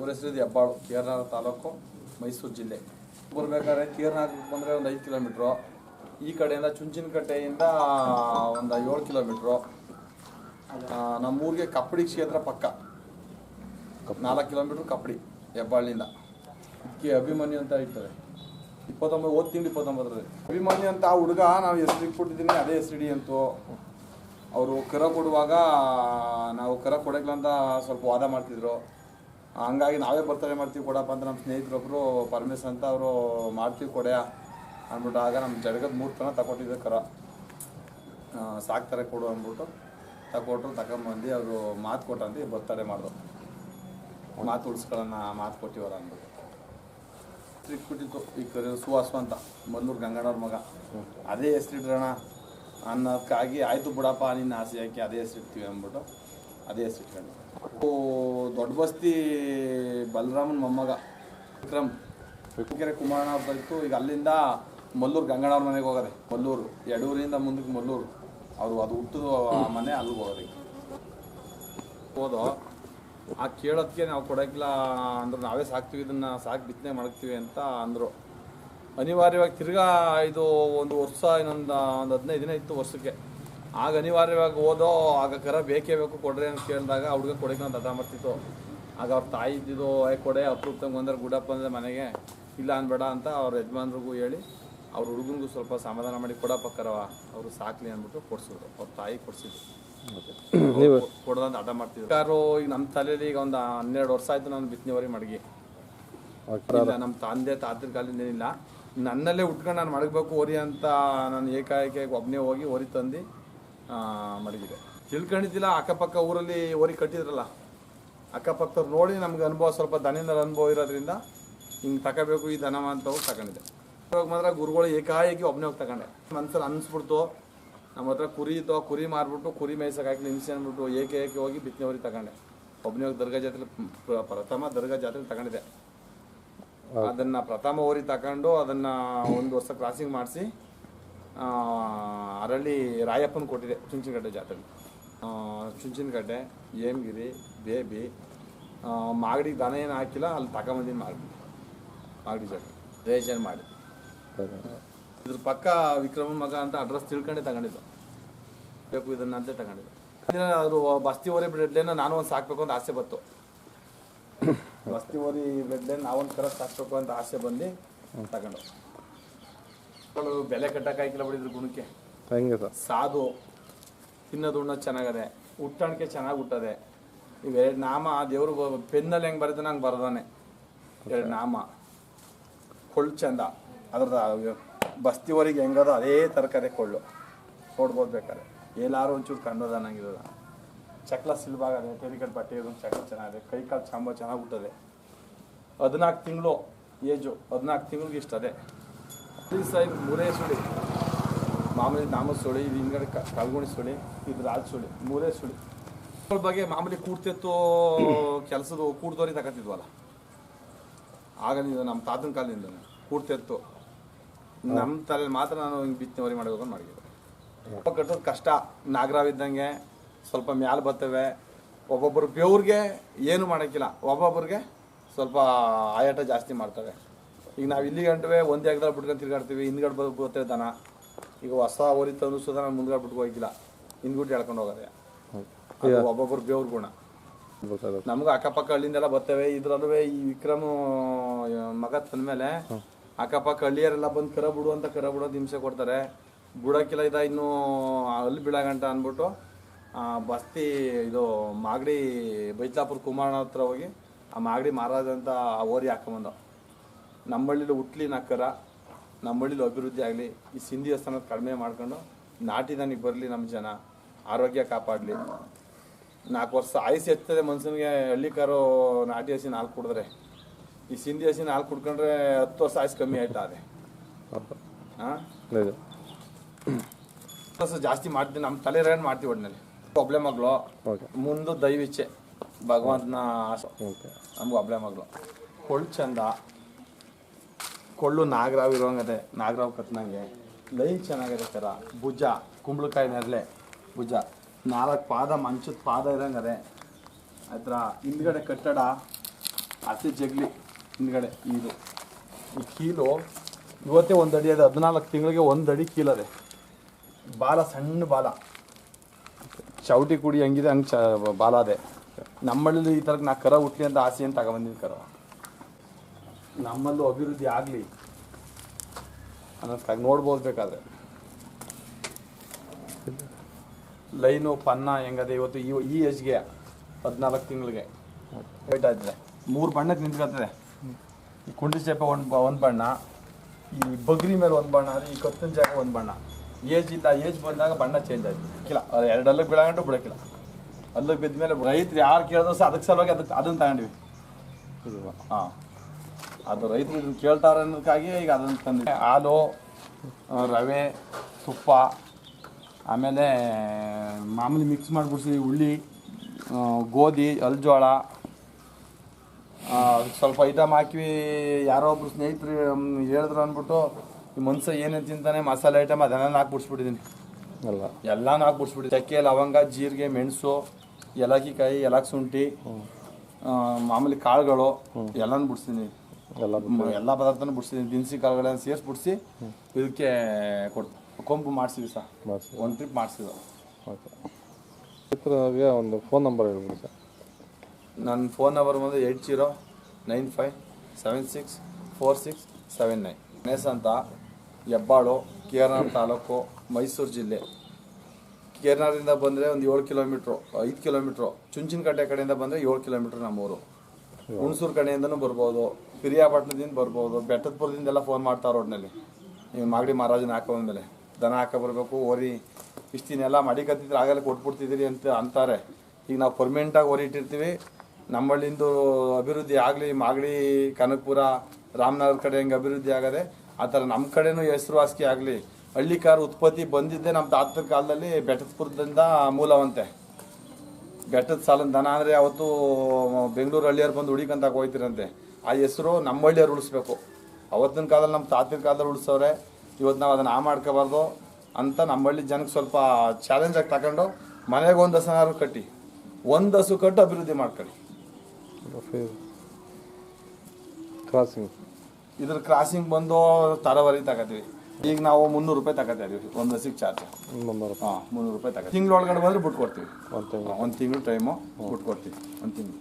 ಊರ ಹೆಬ್ಬಾಳು ಕೇರನಾರ ತಾಲೂಕು ಮೈಸೂರು ಜಿಲ್ಲೆ. ಬರ್ಬೇಕಾದ್ರೆ ಕೇರನಾರ ಬಂದರೆ ಒಂದು ಐದು ಕಿಲೋಮೀಟ್ರು. ಈ ಕಡೆಯಿಂದ ಚುಂಚಿನಕಟ್ಟೆಯಿಂದ ಒಂದು ಏಳು ಕಿಲೋಮೀಟ್ರು. ನಮ್ಮೂರಿಗೆ ಕಪ್ಪಡಿ ಕ್ಷೇತ್ರ ಪಕ್ಕ. ನಾಲ್ಕು ಕಿಲೋಮೀಟ್ರ್ ಕಪ್ಪಡಿ ಹೆಬ್ಬಾಳಿನಿಂದ. ಇದಕ್ಕೆ ಅಭಿಮನ್ಯು ಅಂತ ಇರ್ತಾರೆ ಇಪ್ಪತ್ತೊಂಬತ್ತು ಓದ್ ತಿಂಗಳು ಇಪ್ಪತ್ತೊಂಬತ್ತರಲ್ಲಿ. ಅಭಿಮನ್ಯು ಅಂತ ಆ ಹುಡುಗ ನಾವು ಹೆಸರು ಕೊಟ್ಟಿದ್ದೀನಿ ಅದೇ ಹೆಸರಿಡಿ ಅಂತು. ಅವರು ಕರ ಕೊಡುವಾಗ ನಾವು ಕರ ಕೊಡಕ್ಕಿಲ್ಲ ಅಂತ ಸ್ವಲ್ಪ ವಾದ ಮಾಡ್ತಿದ್ರು. ಹಂಗಾಗಿ ನಾವೇ ಬರ್ತಾರೆ ಮಾಡ್ತೀವಿ ಕೊಡಪ್ಪ ಅಂತ ನಮ್ಮ ಸ್ನೇಹಿತರೊಬ್ಬರು ಪರ್ಮಿಷನ್ ಅಂತ ಅವರು ಮಾಡ್ತೀವಿ ಕೊಡೆಯ ಅಂದ್ಬಿಟ್ಟು ಆಗ ನಮ್ಮ ಜಡಗದ ಮೂರು ತನ ತಗೊಟ್ಟಿದ್ದೆ ಕರ. ಸಾಕ್ತಾರೆ ಕೊಡು ಅಂದ್ಬಿಟ್ಟು ತಗೊಟ್ರು ತಗೊಂಬಂದು ಅವರು ಮಾತು ಕೊಟ್ಟಂತೆ ಬರ್ತಾರೆ ಮಾಡಿದ್ರು. ಮಾತು ಉಳಿಸ್ಕೊಳ್ಳೋಣ, ಮಾತು ಕೊಟ್ಟಿವಲ್ಲ ಅಂದ್ಬಿಟ್ಟು. ಇಟ್ಬಿಟ್ಟಿತ್ತು ಈ ಕರೆ ಸುಹಾಸು ಅಂತ, ಮಲ್ಲೂರು ಗಂಗಣ್ಣವ್ರ ಮಗ. ಅದೇ ಹೆಸರಿಡ್ರಣ ಅನ್ನೋದಕ್ಕಾಗಿ ಆಯಿತು ಬಿಡಪ್ಪ, ನಿನ್ನ ಆಸೆ ಹಾಕಿ ಅದೇ ಹೆಸರಿಡ್ತೀವಿ ಅಂದ್ಬಿಟ್ಟು ಅದೇ ಹೆಸರಿಟ್ಕೊಂಡು ದೊಡ್ಡ ಬಸ್ತಿ ಬಲರಾಮನ್ ಮೊಮ್ಮಗ. ವಿಕ್ರಮ್. ವಿಕ್ರಮಕೆರೆ ಕುಮಾರಣ್ಣ ಬಂತು ಈಗ ಅಲ್ಲಿಂದ ಮಲ್ಲೂರು ಗಂಗಣ್ಣವ್ರ ಮನೆಗೆ ಹೋಗೋದೆ. ಮಲ್ಲೂರು. ಎಡೂರಿಂದ ಮುಂದಕ್ಕೆ ಮಲ್ಲೂರು. ಅವರು ಅದು ಹುಟ್ಟಿದ ಮನೆ ಅಲ್ಲಿಗೆ ಹೋಗೋದೆ ಹೋದೋ, ಆ ಕೇಳೋದಕ್ಕೆ ನಾವು ಕೊಡೋಕ್ಕಿಲ್ಲ ಅಂದ್ರೆ ನಾವೇ ಸಾಕ್ತೀವಿ, ಇದನ್ನು ಸಾಕು ಬಿತ್ತನೆ ಮಾಡ್ತೀವಿ ಅಂತ ಅಂದರು. ಅನಿವಾರ್ಯವಾಗಿ ತಿರ್ಗಾ ಇದು ಒಂದು ವರ್ಷ, ಇನ್ನೊಂದು, ಒಂದು ಹದಿನೈದು ದಿನ ಇತ್ತು ವರ್ಷಕ್ಕೆ. ಆಗ ಅನಿವಾರ್ಯವಾಗಿ ಓದೋ ಆಗ ಕರ ಬೇಕೇ ಬೇಕು ಕೊಡ್ರಿ ಅಂತ ಕೇಳಿದಾಗ ಹುಡುಗ ಕೊಡಕ್ಕೆ ನಾನು ದಡ ಮಾಡ್ತಿತ್ತು ಆಗ ಅವ್ರ ತಾಯಿ ಇದ್ದಿದ್ದು ಐ ಕೊಡೆ ಅಪ್ರೂಪ್ತಂಗೆ ಬಂದ್ರೆ ಗುಡಪ್ಪ ಅಂದರೆ ಮನೆಗೆ ಇಲ್ಲ ಅನ್ಬೇಡ ಅಂತ ಅವ್ರ ಯಜಮಾನ್ರಿಗೂ ಹೇಳಿ ಅವ್ರ ಹುಡುಗನಿಗೂ ಸ್ವಲ್ಪ ಸಮಾಧಾನ ಮಾಡಿ ಕೊಡಪ್ಪ ಕರವ ಅವರು ಸಾಕ್ಲಿ ಅಂದ್ಬಿಟ್ಟು ಕೊಡಿಸಿದ್ರು. ಅವ್ರ ತಾಯಿ ಕೊಡಿಸಿದ್ರು. ನೀವು ಕೊಡೋದಂತ ಅಡ್ಡ ಮಾಡ್ತಿದ್ರು ಯಾರು ಈಗ ನಮ್ಮ ತಲೆಯಲ್ಲಿ ಈಗ ಒಂದು ಹನ್ನೆರಡು ವರ್ಷ ಆಯಿತು ನಾನು ಬಿತ್ತನೆವರೆಗೆ ಮಡಗಿ. ಇಲ್ಲ ನಮ್ಮ ತಂದೆ ತಾತ್ರ ಕಾಲಿಂದ ಏನಿಲ್ಲ. ನನ್ನಲ್ಲೇ ಉಟ್ಕೊಂಡು ನಾನು ಮಡಗಬೇಕು ಓರಿ ಅಂತ ನಾನು ಏಕಾಏಕಿ ಒಬ್ಬನೇ ಹೋಗಿ ಓರಿ ತಂದು ಮಡಗಿದೆ ತಿಳ್ಕೊಂಡಿದ್ದಿಲ್ಲ ಅಕ್ಕಪಕ್ಕ ಊರಲ್ಲಿ ಓರಿ ಕಟ್ಟಿದ್ರಲ್ಲ ಅಕ್ಕಪಕ್ಕದವ್ರು ನೋಡಿ ನಮ್ಗೆ ಅನುಭವ ಸ್ವಲ್ಪ ದನಿಂದ ಅನುಭವ ಇರೋದ್ರಿಂದ ಹಿಂಗೆ ತಗೋಬೇಕು ಈ ದನ ಅಂತ ಹೋಗಿ ತಗೊಂಡಿದ್ದೆ. ಇವಾಗ ಮಾತ್ರ ಗುರುಗಳು ಏಕಾಏಕಿ ಒಬ್ಬನೇ ಹೋಗಿ ತಗೊಂಡೆ. ಮನ್ಸಲ್ಲಿ ಅನ್ಸ್ಬಿಡ್ತು ನಮ್ಮ ಹತ್ರ ಕುರಿ ಇತ್ತು ಕುರಿ ಮಾರ್ಬಿಟ್ಟು ಕುರಿ ಮೇಯ್ಸಕ್ಕೆ ಹಾಕಿ ನಿಮಿಷ ಅಂದ್ಬಿಟ್ಟು ಏಕೆ ಏಕೆ ಹೋಗಿ ಬಿತ್ತನೆ ಹೊರಿ ತಗೊಂಡೆ. ಒಬ್ಬನೇ ಹೋಗಿ ದರ್ಗಾ ಜಾತ್ರೆ ಪ್ರ- ಪ್ರಥಮ ದರ್ಗಾ ಜಾತ್ರೆ ತಗೊಂಡಿದ್ದೆ. ಅದನ್ನು ಪ್ರಥಮ ಓರಿ ತಗೊಂಡು ಅದನ್ನು ಒಂದು ವರ್ಷ ಕ್ರಾಸಿಂಗ್ ಮಾಡಿಸಿ ಅರಳಿ ರಾಯಪ್ಪನ ಕೊಟ್ಟಿದೆ ಚುಂಚನಗಡ್ಡೆ ಜಾತ್ರೆ ಚುಂಚನಗಡ್ಡೆ, ಏಮಗಿರಿ, ಬೇಬಿ ಮಾಗಡಿ ದನ ಏನು ಹಾಕಿಲ್ಲ, ಅಲ್ಲಿ ತಗೊಂಬಂದಿನ ಮಾಗಡಿ ಮಾಗಡಿ ಜಾತ್ರೆ. ರೇಜನ್ ಮಾಡಿ. ಇದ್ರ ಪಕ್ಕ ವಿಕ್ರಮ ಮಗ ಅಂತ ಅಡ್ರೆಸ್ ತಿಳ್ಕೊಂಡೆ ತಗೊಂಡಿದ್ದು. ಬೇಕು ಇದನ್ನ ಅಂತ ತಗೊಂಡಿದ್ದು ಅವರು ಬಸ್ತಿ ಓರಿ ಬ್ರೆಡ್ಲೇನ ನಾನು ಒಂದು ಸಾಕ್ಬೇಕು ಅಂತ ಆಸೆ ಬಂತು. ಬಸ್ತಿ ಓರಿ ಬ್ರೆಡ್ಲೇನ ನಾವೊಂದು ಕರ ಸಾಕ್ಬೇಕು ಅಂತ ಆಸೆ ಬಂದು ತಗೊಂಡು. ಮಕ್ಕಳು ಬೆಲೆ ಕಟ್ಟಕ್ಕೆ ಹಾಕಿಲ್ಲ ಬಿಡಿದ್ರು ಗುಣಕ್ಕೆ. ಸಾಧು ಸರ್. ತಿನ್ನೋದು ಉಣ್ಣೋದು ಚೆನ್ನಾಗದೆ. ಹುಟ್ಟಾಣಿಕೆ ಚೆನ್ನಾಗಿ ಹುಟ್ಟದೆ. ಎರಡು ನಾಮ ದೇವರು ಪೆನ್ನಲ್ಲಿ ಹೆಂಗೆ ಬರೀತಾನೆ ಹಂಗೆ ಬರ್ದಾನೆ. ಎರಡು ನಾಮ. ಕೊಳ್ಳು ಚಂದ ಅದ್ರದ್ದು ಬಸ್ತಿವರಿಗೆ ಹೆಂಗದ ಅದೇ ತರಕಾರಿ ಕೊಳ್ಳು. ನೋಡ್ಬೋದು ಬೇಕಾದ್ರೆ. ಎಲ್ಲಾರು ಒಂಚೂರು ಕಂಡದ ನಂಗಿರೋದ ಚಕ್ಲ ಸಿಲ್ಬಾಗದೆ ಟೆರಿಕಟ್ ಬಟ್ಟೆ ಇರೋದು ಚಕ್ಲ ಚೆನ್ನಾಗಿದೆ. ಕೈ ಕಾಲು ಚಾಂಬ ಚೆನ್ನಾಗಿ ಹುಟ್ಟದೆ. ಹದಿನಾಲ್ಕು ತಿಂಗಳು ಏಜು. ಹದಿನಾಲ್ಕು ತಿಂಗಳಿಗೆ ಇಷ್ಟ ಅದೇ. ಸಾಹೇಬ್ ಮೂರೇ ಸುಳಿ, ಮಾಮೂಲಿ ನಾಮ ಸುಳಿ ಇದು ಹಿಂಗಡೆ ಕಲ್ಗುಣಿ ಸುಳಿ ಇದು ರಾಜ್ ಸುಳಿ, ಮೂರೇ ಸುಳಿ. ಬಗ್ಗೆ ಮಾಮೂಲಿ ಕೂಡ್ತಿತ್ತು ಕೆಲಸದ ಕೂಡ್ದೋರಿ ತಗತಿದ್ವಲ್ಲ ಆಗ ನೀವು ನಮ್ಮ ತಾತನ ಕಾಲದಿಂದ ಕೂಡ್ತಿತ್ತು. ನಮ್ಮ ತಲೆ ಮಾತ್ರ ನಾನು ಹಿಂಗೆ ಬಿತ್ತನೆ ವರಿ ಮಾಡಬೇಕು ಅಂತ ಮಾಡಿದ್ದೆ ಕಟ್ಟೋದು ಕಷ್ಟ, ನಾಗರಾವಿದ್ದಂಗೆ ಸ್ವಲ್ಪ ಮ್ಯಾಲೆ ಬರ್ತವೆ. ಒಬ್ಬೊಬ್ಬರು ಬೇವ್ರಿಗೆ ಏನು ಮಾಡೋಕ್ಕಿಲ್ಲ, ಒಬ್ಬೊಬ್ಬರಿಗೆ ಸ್ವಲ್ಪ ಆಯಾಟ ಜಾಸ್ತಿ ಮಾಡ್ತವೆ. ಈಗ ನಾವು ಇಲ್ಲಿ ಗಂಟೆ ಒಂದು ಎಗ್ದಲ್ಲಿ ಬಿಟ್ಕೊಂಡು ತಿರ್ಗಾಡ್ತೀವಿ ಹಿಂದ್ಗಡೆ ಬರ್ತೇವೆ ದನ. ಈಗ ಹೊಸ ಓರಿ ತಂದು ಸುಧಾ ನಾನು ಮುಂದ್ಗಡೆ ಬಿಟ್ಕೊ ಹೋಗಿಲ್ಲ. ಹಿಂದ್ಗುಟ್ಟು ಎಳ್ಕೊಂಡು ಹೋಗೋದೆ. ಒಬ್ಬೊಬ್ಬರು ಬೇವ್ರ ಗುಣ. ನಮ್ಗೆ ಅಕ್ಕಪಕ್ಕ ಹಳ್ಳಿಂದೆಲ್ಲ ಬರ್ತೇವೆ ಇದ್ರಲ್ಲೂ ಈ ವಿಕ್ರಮ್ ಮಗ ತಂದ್ಮೇಲೆ ಅಕ್ಕಪಕ್ಕ ಹಳ್ಳಿಯರೆಲ್ಲ ಬಂದು ಕರ ಬಿಡು ಅಂತ ಕರ ಬಿಡೋ ಹಿಂಸೆ ಕೊಡ್ತಾರೆ. ಬುಡಕ್ಕಿಲ್ಲ ಇದ ಇನ್ನು ಅಲ್ಲಿ ಬೀಳಗಂಟ ಅಂದ್ಬಿಟ್ಟು ಬಸ್ತಿ ಇದು ಮಾಗಡಿ ಬೈಜಾಪುರ ಕುಮಾರ ಹತ್ರ ಹೋಗಿ ಆ ಮಾಗಡಿ ಮಹಾರಾಜ ಅಂತ ಆ ಓರಿ ಹಾಕೊಂಬಂದ ನಮ್ಮ ಹಳ್ಳಿಲಿ ಹುಟ್ಲಿ ನಕ್ಕರ ನಮ್ಮ ಹಳ್ಳಿಲಿ ಅಭಿವೃದ್ಧಿ ಆಗಲಿ ಈ ಸಿಂಧಿ ದೇವಸ್ಥಾನ ಕಡಿಮೆ ಮಾಡ್ಕೊಂಡು ನಾಟಿ ನನಗೆ ಬರಲಿ ನಮ್ಮ ಜನ ಆರೋಗ್ಯ ಕಾಪಾಡಲಿ. ನಾಲ್ಕು ವರ್ಷ ಆಯುಸ್ ಎತ್ತದೆ ಮನುಷ್ಯನಿಗೆ ಹಳ್ಳಿ ಕಾರು ನಾಟಿ ಹಸಿ ನಾಲ್ಕು ಕುಡಿದ್ರೆ. ಈ ಸಿಂಧಿ ಹಸಿ ನಾಲ್ಕು ಕುಡ್ಕೊಂಡ್ರೆ ಹತ್ತು ವರ್ಷ ಆಯುಸ್ ಕಮ್ಮಿ ಆಯ್ತಾ ಅದೇ? ಹಾಂ? ವರ್ಷ ಜಾಸ್ತಿ ಮಾಡ್ತೀನಿ ನಮ್ಮ ತಲೆ ರೇನ್ ಮಾಡ್ತೀವಿ ಒಟ್ಟಿನಲ್ಲಿ ಒಬ್ಳೆ ಮಗಳು ಮುಂದೆ ದೈವಿಚ್ಛೆ. ಭಗವಂತನ ಆಸೆ ನಮ್ಗೆ ಒಬ್ಳೆ ಮಗಳು ಹೊಳ್ ಚಂದ. ಕೊಳ್ಳು ನಾಗರಾವ್ ಇರೋಂಗದೆ ನಾಗರಾವ್ ಕತ್ನಂಗೆ ಲೈನ್ ಚೆನ್ನಾಗಿದೆ ಥರ. ಭುಜ, ಕುಂಬಳಕಾಯಿ ನೆರಳೆ ಭುಜ. ನಾಲ್ಕು ಪಾದ, ಮಂಚದ ಪಾದ ಇರೋಂಗದೆ ಅದರ ಹಿಂದ್ಗಡೆ ಕಟ್ಟಡ, ಹಸಿ ಜಗ್ಲಿ ಹಿಂದ್ಗಡೆ ಇದು. ಈ ಕೀಲು ಇವತ್ತೇ ಒಂದು ಅಡಿ ಅದು, ಹದಿನಾಲ್ಕು ತಿಂಗಳಿಗೆ ಒಂದು ಅಡಿ ಕೀಲದೆ ಬಾಲ, ಸಣ್ಣ ಬಾಲ. ಚೌಟಿ ಕುಡಿ ಹಂಗಿದೆ, ಹಂಗೆ ಚ ಬಾಲ ಅದೇ. ನಮ್ಮಲ್ಲಿ ಈ ಥರಕ್ಕೆ ನಾ ಕರ ಹುಟ್ಲಿ ಅಂತ ಆಸೆ ಅಂತ ತಗೊಂಬಂದಿದ್ದು ಕರ? ನಮ್ಮಲ್ಲೂ ಅಭಿವೃದ್ಧಿ ಆಗಲಿ ಅನ್ನೋದಕ್ಕಾಗಿ ನೋಡ್ಬೋದು ಬೇಕಾದ್ರೆ. ಲೈನು ಪನ್ನ ಹೆಂಗದೆ ಇವತ್ತು ಈ ಈ ಏಜ್ಗೆ ಹದಿನಾಲ್ಕು ತಿಂಗಳಿಗೆ. ವೈಟ್ ಮೂರು ಬಣ್ಣಕ್ಕೆ ನಿಂತ್ಕೊತದೆ ಈ ಕುಂಡಿ ಚೇಪ ಒಂದು ಒಂದು ಬಣ್ಣ ಈ ಬಗ್ರಿ ಮೇಲೆ ಒಂದು ಬಣ್ಣ ಈ ಕತ್ತಿನ ಜಾಗ ಒಂದು ಬಣ್ಣ. ಏಜ್ ಇಲ್ಲ ಏಜ್ ಬಂದಾಗ ಬಣ್ಣ ಚೇಂಜ್ ಆಯ್ತು. ಇಲ್ಲ ಅದು ಎರಡು ಅಲ್ಲಿಗೆ ಬೀಳಗಂಟು ಬಿಡೋಕ್ಕಿಲ್ಲ. ಅಲ್ಲಿಗೆ ಬಿದ್ದ ಮೇಲೆ ರೈತರು ಯಾರು ಕೇಳಿದ್ರು ಸಹ ಅದಕ್ಕೆ ಸಲುವಾಗಿ ಅದಕ್ಕೆ ಅದನ್ನು ತಗೊಂಡ್ವಿ. ಹಾಂ. ಅದು ರೈತರು ಇದನ್ನು ಕೇಳ್ತಾರೆ ಅನ್ನೋದಕ್ಕಾಗಿ ಈಗ ಅದನ್ನು ತಂದಿದೆ ಹಾಲು ರವೆ ತುಪ್ಪ ಆಮೇಲೆ ಮಾಮೂಲಿ ಮಿಕ್ಸ್ ಮಾಡಿಬಿಡ್ಸಿ ಉಳ್ಳಿ ಆ, ಗೋಧಿ ಅಲ್ಜೋಳ ಸ್ವಲ್ಪ ಐಟಮ್ ಹಾಕಿ ಯಾರೋ ಒಬ್ರು ಸ್ನೇಹಿತರು ಹೇಳಿದ್ರು ಅಂದ್ಬಿಟ್ಟು ಈ ಮನುಷ್ಯ ಏನೇನು ತಿಂತಾನೆ ಮಸಾಲೆ ಐಟಮ್ ಅದನ್ನೆಲ್ಲ ಹಾಕ್ಬಿಡ್ಸ್ಬಿಟ್ಟಿದ್ದೀನಿ. ಎಲ್ಲ ಎಲ್ಲಾನು ಹಾಕ್ಬಿಡ್ಸ್ಬಿಟ್ಟು ಚಕ್ಕೆ ಲವಂಗ ಜೀರಿಗೆ ಮೆಣಸು ಏಲಕ್ಕಿಕಾಯಿ ಏಲಕ್ಕಿ ಶುಂಠಿ ಮಾಮೂಲಿ ಕಾಳುಗಳು ಎಲ್ಲನೂ ಬಿಡ್ಸ್ತೀನಿ. ಎಲ್ಲ ಪದಾರ್ಥನೂ ಬಿಡ್ಸಿದ್ದೀನಿ ದಿನಸಿ ಕಾಳುಗಳನ್ನ ಸೇರಿಸಿ ಬಿಡಿಸಿ ಇದಕ್ಕೆ ಕೊಡ್ ಕೊಂಪು ಮಾಡಿಸಿದ್ವಿ ಸರ್. ಒಂದು ಟ್ರಿಪ್ ಮಾಡಿಸಿದ್ದು ಓಕೆ. ರೈತರಿಗೆ ಒಂದು ಫೋನ್ ನಂಬರ್ ಹೇಳ್ಬಿಡಿ ಸರ್. ನನ್ನ ಫೋನ್ ನಂಬರ್ ಬಂದು eight zero nine five seven six four six seven nine Ganesh ಅಂತ ಹೆಬ್ಬಾಳು ಕೇರಳ ತಾಲೂಕು ಮೈಸೂರು ಜಿಲ್ಲೆ. ಕೇರ್ನಾರಿಂದ ಬಂದರೆ ಒಂದು ಏಳು ಕಿಲೋಮೀಟ್ರು ಐದು ಕಿಲೋಮೀಟ್ರು ಚುಂಚಿನಕಟ್ಟೆ ಕಡೆಯಿಂದ ಬಂದರೆ ಏಳು ಕಿಲೋಮೀಟ್ರ್ ನಮ್ಮೂರು. ಹುಣಸೂರು ಕಡೆಯಿಂದನೂ ಬರ್ಬೋದು, ಪಿರಿಯಾಪಟ್ಟಣದಿಂದ ಬರ್ಬೋದು, ಬೆಟ್ಟದಪುರದಿಂದೆಲ್ಲ ಫೋನ್ ಮಾಡ್ತಾರೆ ರೋಡ್ನಲ್ಲಿ. ನೀವು ಮಾಗಡಿ ಮಹಾರಾಜನ ಹಾಕೊಂಡ್ಮೇಲೆ ದನ ಹಾಕೋ ಬರಬೇಕು ಓರಿ ಇಷ್ಟಿನೆಲ್ಲ ಮಡಿ ಮಡಿಕತ್ತಿದ್ರೆ ಆಗಲೇ ಕೊಟ್ಬಿಡ್ತಿದ್ದೀರಿ ಅಂತ ಅಂತಾರೆ. ಈಗ ನಾವು ಪರ್ಮನೆಂಟಾಗಿ ಓರಿ ಇಟ್ಟಿರ್ತೀವಿ. ನಮ್ಮಳ್ಳಿಂದು ಅಭಿವೃದ್ಧಿ ಆಗಲಿ, ಮಾಗಡಿ, ಕನಕಪುರ, ರಾಮನಗರ ಕಡೆ ಹೆಂಗೆ ಅಭಿವೃದ್ಧಿ ಆಗದೆ, ಆ ಥರ ನಮ್ಮ ಕಡೆನೂ ಹೆಸರುವಾಸಿ ಆಗಲಿ. ಹಳ್ಳಿಕಾರ ಉತ್ಪತ್ತಿ ಬಂದಿದ್ದೆ ನಮ್ಮ ತಾತನ ಕಾಲದಲ್ಲಿ ಬೆಟ್ಟದಪುರದಿಂದ ಮೂಲವಂತೆ. ಬೆಟ್ಟದ ಸಾಲನ ದನ ಅಂದರೆ ಅವತ್ತು ಬೆಂಗಳೂರು ಹಳ್ಳಿಯವ್ರು ಬಂದು ಹುಡಿಕಂತ ಹೋಗ್ತೀರಂತೆ. ಆ ಹೆಸರು ನಮ್ಮ ಹಳ್ಳಿಯವ್ರು ಉಳಿಸ್ಬೇಕು. ಅವತ್ತಿನ ಕಾಲದಲ್ಲಿ ನಮ್ಮ ತಾತಿನ ಕಾಲದಲ್ಲಿ ಉಳಿಸೋರೆ ಇವತ್ತು ನಾವು ಅದನ್ನು ಆ ಮಾಡ್ಕೋಬಾರ್ದು ಅಂತ ನಮ್ಮ ಹಳ್ಳಿ ಜನಕ್ಕೆ ಸ್ವಲ್ಪ ಚಾಲೆಂಜಾಗಿ ತಗೊಂಡು ಮನೆಗೆ ಒಂದು ಹಸನಾರು ಕಟ್ಟಿ ಒಂದು ಹಸು ಕಟ್ಟು ಅಭಿವೃದ್ಧಿ ಮಾಡ್ಕೊಳ್ಳಿ. ಕ್ರಾಸಿಂಗ್ ಇದ್ರ ಕ್ರಾಸಿಂಗ್ ಬಂದು ತರವರಿ ತಗೋತೀವಿ ಈಗ ನಾವು ಮುನ್ನೂರು ರೂಪಾಯಿ ತಗೋತಾ ಇದೀವಿ ಒಂದು ಹಸಿಗೆ ಚಾರ್ಜ್. ಮುನ್ನೂರು ಹಾಂ ಮುನ್ನೂರು ರೂಪಾಯಿ ತಗೋ ತಿಂಗಳೊಳಗಡೆ ಬಂದ್ರೆ ಬಿಟ್ಕೊಡ್ತೀವಿ. ತಿಂಗಳು. ಒಂದು ತಿಂಗಳು ಟೈಮು ಬಿಟ್ಕೊಡ್ತೀವಿ ಒಂದು ತಿಂಗಳು.